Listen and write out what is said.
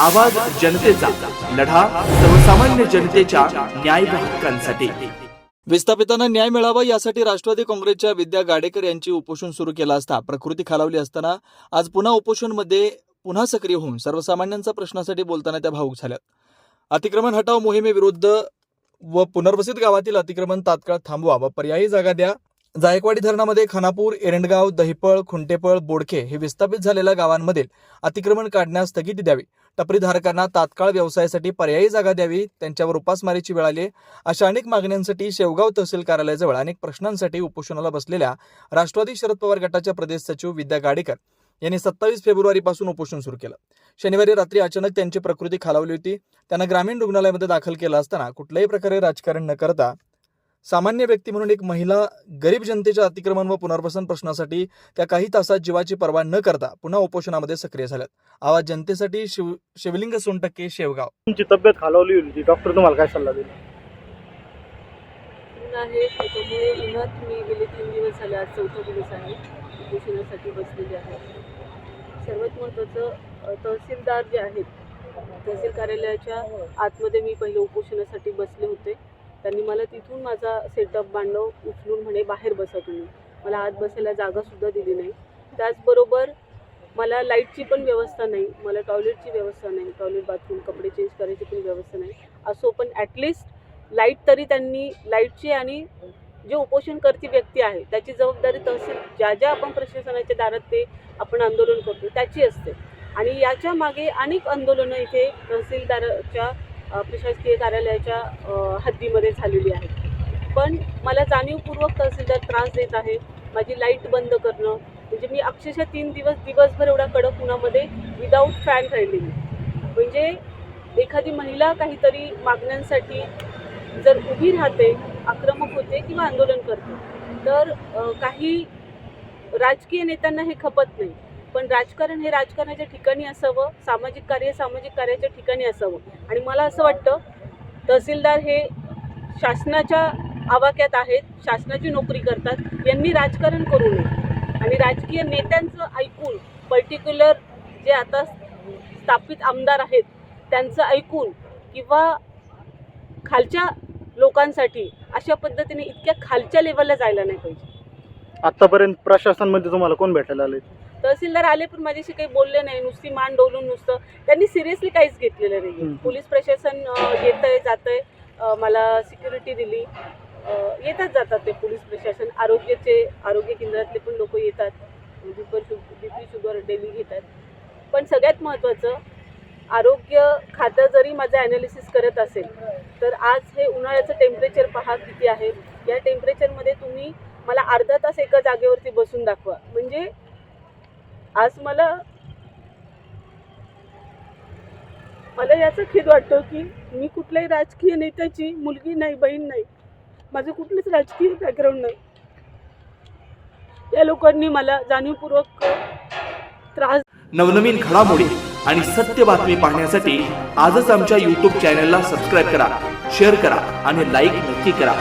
आवाज जनतेचा लढा सर्वसामान्य जनतेच्या न्याय हक्कांसाठी. विस्थापितांना न्याय मिळावा यासाठी राष्ट्रवादी काँग्रेसच्या विद्या गाडेकर यांची उपोषण सुरू केलं असता प्रकृती खालावली असताना आज पुन्हा उपोषणमध्ये पुन्हा सक्रिय होऊन सर्वसामान्यांचा प्रश्नासाठी बोलताना त्या भाऊक झाल्यात अतिक्रमण हटाव मोहिमेविरुद्ध व पुनर्वसित गावातील अतिक्रमण तात्काळ थांबवा व पर्यायी जागा द्या. जायकवाडी धरणामध्ये खानापूर एरंडगाव दहिपळ खुंटेपळ बोडखे हे विस्थापित झालेल्या गावांमधील अतिक्रमण काढण्यास स्थगिती द्यावी. टपरीधारकांना तात्काळ व्यवसायासाठी पर्यायी जागा द्यावी त्यांच्यावर उपासमारीची वेळ आली अशा अनेक मागण्यांसाठी शेवगाव तहसील कार्यालयाजवळ अनेक प्रश्नांसाठी उपोषणाला बसलेल्या राष्ट्रवादी शरद पवार गटाच्या प्रदेश सचिव विद्या गाडेकर यांनी सत्तावीस फेब्रुवारीपासून उपोषण सुरू केलं. शनिवारी रात्री अचानक त्यांची प्रकृती खालावली होती. त्यांना ग्रामीण रुग्णालयामध्ये दाखल केलं असताना कुठल्याही प्रकारे राजकारण न करता सामान्य व्यक्ती म्हणून एक महिला गरीब जनतेच्या अतिक्रमण व पुनर्वसन प्रश्नासाठी त्या काही तासात जीवाची पर्वा न करता पुन्हा उपोषणामध्ये सक्रिय झाल्यात. आवाज जनतेसाठी शिव शिवलिंग सोनटक्के शेवगाव. तुमची तब्येत खालावली होती. डॉक्टर तुम्हाला काय सल्ला दिला? आहे त्याच्यामुळे उन्हात मी गेले तीन दिवस झाले. आज चौथा दिवस आहे. उपोषणासाठी बसलेले आहे. सर्वात महत्त्वाचं अ, तहसीलदार जे आहेत तहसील कार्यालयाच्या आतमध्ये मी पहिले उपोषणासाठी बसले होते. त्यांनी मला तिथून माझा सेटअप बांधव उचलून म्हणे बाहेर बसा तुम्ही. मला आत बसायला जागासुद्धा दिली नाही. त्याचबरोबर मला लाईटची पण व्यवस्था नाही मला टॉयलेटची व्यवस्था नाही टॉयलेट बाथरूम कपडे चेंज करायची पण व्यवस्था नाही. असो पण ॲटलिस्ट लाइट तरी त्यांनी लाईटची आणि जे उपोषणकर्ती व्यक्ती आहे त्याची जबाबदारी तहसील ज्या ज्या आपण प्रशासनाच्या दारात ते आपण आंदोलन करतो त्याची असते. आणि याच्या मागे अनेक आंदोलनं इथे तहसीलदाराच्या प्रशासकीय कार्यालयाच्या हद्दीमध्ये झालेली आहे. पण मला जाणीवपूर्वक तहसीलदार त्रास देत आहे. माझी लाइट बंद करणं. म्हणजे मी अक्षरशः तीन दिवस दिवसभर एवढा कडक उन्हामध्ये विदाऊट फॅन राहिलेली. म्हणजे एखादी महिला काहीतरी मागण्यांसाठी जर उभी राहते आक्रमक होते किंवा आंदोलन करते तर काही राजकीय नेत्यांना हे खपत नाही. पण राजकारण हे राजकारणाच्या ठिकाणी असावं सामाजिक कार्य सामाजिक कार्याच्या ठिकाणी असावं. आणि मला असं वाटतं तहसीलदार हे शासनाच्या आवाक्यात आहेत शासनाची नोकरी करतात यांनी राजकारण करू नये. आणि राजकीय नेत्यांचं ऐकून पर्टिक्युलर जे आता स्थापित आमदार आहेत त्यांचं ऐकून किंवा खालच्या लोकांसाठी अशा पद्धतीने इतक्या खालच्या लेवलला जायला नाही पाहिजे. आतापर्यंत प्रशासनमध्ये तुम्हाला कोण भेटायला आले तहसीलदार आले पण माझ्याशी काही बोलले नाही नुसती मान डोलून नुसतं. त्यांनी सिरियसली काहीच घेतलेलं नाही. पोलीस प्रशासन येत आहे जात आहे मला सिक्युरिटी दिली. येतात जातात ते पोलीस प्रशासन. आरोग्याचे आरोग्य केंद्रातले पण लोक येतात. बीपी बीपी शुगर डेली घेतात. पण सगळ्यात महत्त्वाचं आरोग्य खातं जरी माझं ॲनालिसिस करत असेल तर आज हे उन्हाळ्याचं टेम्परेचर पहा किती आहे. या टेम्परेचरमध्ये तुम्ही मला अर्धा तास एका जागेवरती बसून दाखवा. म्हणजे आज मला मला याचा खेद वाटतो की मी कुठल्याही राजकीय नेत्याची मुलगी नाही बहीण नाही. माझं कुठलंच राजकीय बॅकग्राऊंड नाही. या लोकांनी मला जाणीवपूर्वक त्रास नवनवीन घडामोडी आणि सत्य बातमी पाहण्यासाठी आजच आमच्या यूट्यूब चॅनलला सबस्क्राईब करा शेअर करा आणि लाईक नक्की करा.